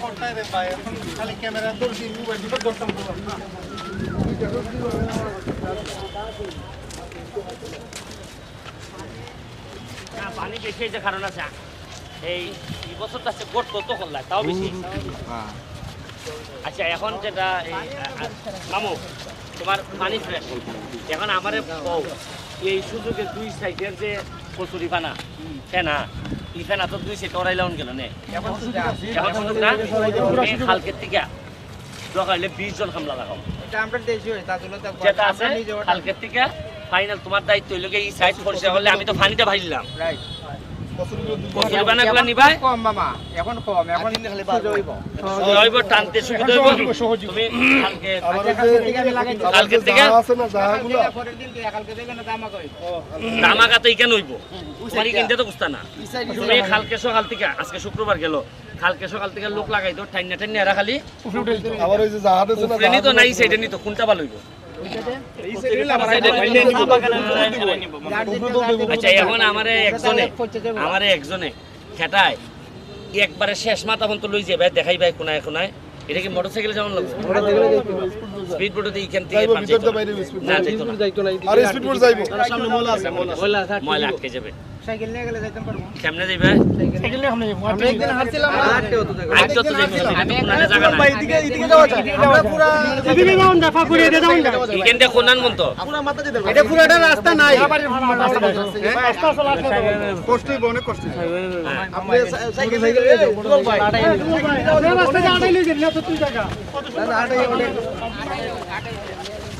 না না পানি বেশি হয়েছে কারণ আছে। এই বছরটা আছে গড়তো তখন লাগে, তাও বেশি। আচ্ছা এখন যেটা এই মামু, তোমার পানি ফ্রেশ এখন আমার এই সুযোগে দুই সাইডের যে কচুরি ফানা ফেনা এই ফেনা তো দুই সাইড ওরাই লাউন গেল নে। এখন সুযোগ না খালকের থেকে দরকার হলে বিশ জন হামলা লাগাও। যেটা আছে খালকের থেকে ফাইনাল তোমার দায়িত্ব হইল এই সাইড পরিষ্কার হলে আমি তো ফানিতে ভাজলাম রাইট কম মামা এখন কম এখন সুযোগ জৈব টানতে সুবিধা হইব? তুমি কালকে আমার ওই যে কালকে থেকে আমি লাগাই দিই। কালকের থেকে? যা আছে না জাহাগুলো পরের দিন থেকে কালকে থেকে না দামা কই দামাকা তো ইকেন হইব। তোমার কিনতে তো বুঝতা না। তুমি কালকে সকাল থেকে আজকে শুক্রবার গেল। কালকে সকাল থেকে লোক লাগাই তো ঠাইনা এরা খালি আবার ওই যে জাহাজ আছে না তো নাই সাইডে নি। তো কোনটা ভালো হইব? আচ্ছা এখন আমারে একজনে আমারে একজনে খেটায় একবারে শেষ মাথা পর্যন্ত লই যাবে দেখাই ভাই কোনায় কোনায়। এটা কি মোটরসাইকেলে যেমন লাগবে? স্পিড বোটে এইখান থেকে যাইবো পান ভিতর যাইতো তো না। বাইরে স্পিড না। যাইতো না আর স্পিড বোট যাইবো। সামনে মোলা আছে ময়লা আটকে যাবে। সাইকেল নিয়ে গেলে যাইতাম পারব। কেমনে যাইবে? আমরা একদিন হাঁটছিলাম হাঁটতে হতো আজ তো যাইবে। আমি কোনানে জায়গা নাই এদিকে এদিকে যাওয়া যায়। আমরা পুরা এদিকে যাওন না ফাঁকুড়ে দিয়ে যাওন না এখান থেকে কোনান মন্ত পুরা মাথা যেতে এটা পুরোটা রাস্তা নাই। রাস্তা চলা কষ্ট হইব অনেক কষ্ট আপনি সাইকেল সাইকেল দুলাল ভাই। রাস্তা দিয়ে আড়াই লিয়ে গেলি না তো তুই জায়গা। সাইফুল সামনে গাড়ি গাড়ি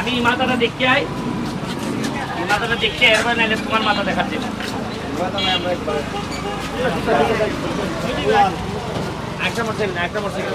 আমি মাথাটা দেখতে আই মাথাটা দেখতে এবার নাইলে তোমার মাথা দেখাচ্ছে না একটা মোটরসাইকেল না একটা মোটরসাইকেল